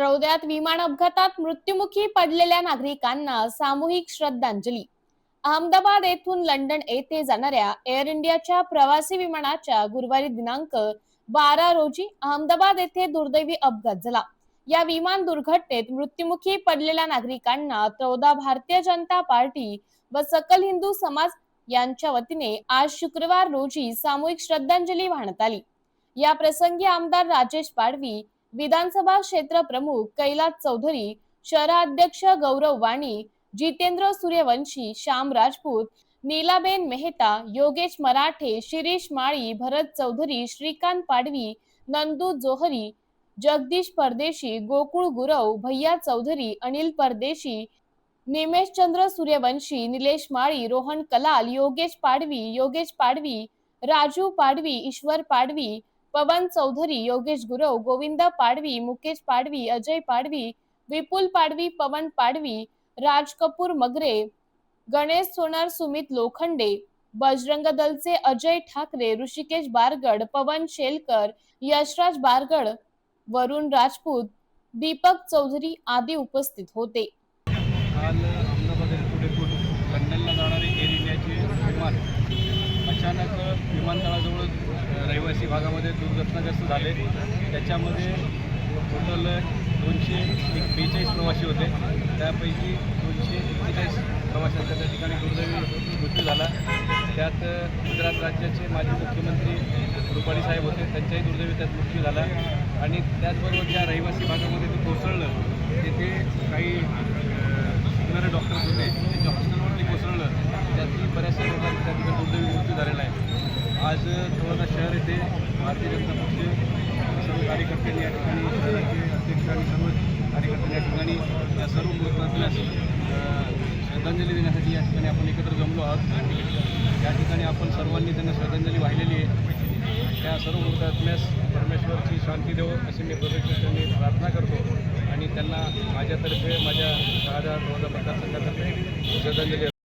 त्रौद्यात विमान अपघातात मृत्युमुखी पडलेल्या नागरिकांना सामूहिक श्रद्धांजली. अहमदाबाद येथून लंडन येथे जाणाऱ्या एअर इंडियाच्या प्रवासी विमानाच्या गुरुवारी दिनांक बारा रोजी अहमदाबाद येथे दुर्दैवी अपघात झाला. या विमान दुर्घटनेत मृत्युमुखी पडलेल्या नागरिकांना तळोदा भारतीय जनता पार्टी व सकल हिंदू समाज यांच्या वतीने आज शुक्रवार रोजी सामूहिक श्रद्धांजली वाहण्यात आली. या प्रसंगी आमदार राजेश पाडवी विधानसभा क्षेत्र प्रमुख कैलास चौधरी शहराध्यक्ष गौरव वाणी जितेंद्र सूर्यवंशी श्याम राजपूत नीलाबेन मेहता योगेश मराठे शिरीष माळी भरत चौधरी श्रीकांत पाडवी नंदू जोहरी जगदीश परदेशी गोकुळ गुरव भैया चौधरी अनिल परदेशी निमेश चंद्र सूर्यवंशी निलेश माळी रोहन कलाल योगेश पाडवी योगेश पाडवी राजू पाडवी ईश्वर पाडवी पवन चौधरी योगेश गुरव गोविंदा पाडवी मुकेश पाडवी अजय पाडवी विपुल पाडवी पवन पाडवी राज कपूर मगरे गणेश सोनार सुमित लोखंडे बजरंग दलचे अजय ठाकरे ऋषिकेश बारगड पवन शेलकर यशराज बारगड वरुण राजपूत दीपक चौधरी आदी उपस्थित होते. आदिवासी भागामध्ये दुर्घटनाग्रस्त झाले. त्याच्यामध्ये टोटल दोनशे एक बेचाळीस प्रवासी होते. त्यापैकी दोनशे एक्केचाळीस प्रवाशांचा त्या ठिकाणी दुर्दैवी मृत्यू झाला. त्यात गुजरात राज्याचे माजी मुख्यमंत्री रुपाणी साहेब होते. त्यांच्याही दुर्दैवी त्यात मृत्यू झाला. आणि त्याचबरोबर ज्या रहिवासी भागामध्ये ते कोसळलं तिथे काही शिकणारे डॉक्टर्स होते त्यांच्या हॉस्टेलवरती कोसळलं त्यातही बऱ्याचशा लोकांचा त्या ठिकाणी दुर्दैवी मृत्यू झालेला आहे आज थोडासा शहर येथे भारतीय जनता पक्ष सर्व कार्यकर्त्यांनी या ठिकाणी शहराचे अध्यक्ष आणि सर्व कार्यकर्त्यांनी या ठिकाणी या सर्व मृतात्म्यास श्रद्धांजली देण्यासाठी या ठिकाणी आपण एकत्र जमलो आहोत. या ठिकाणी आपण सर्वांनी त्यांना श्रद्धांजली वाहिलेली आहे. त्या सर्व मृतात्म्यास परमेश्वरची शांती देवो अशी मी परमेश्वरांनी प्रार्थना करतो. आणि त्यांना माझ्यातर्फे माझ्या शहादा मतदारसंघातर्फे श्रद्धांजली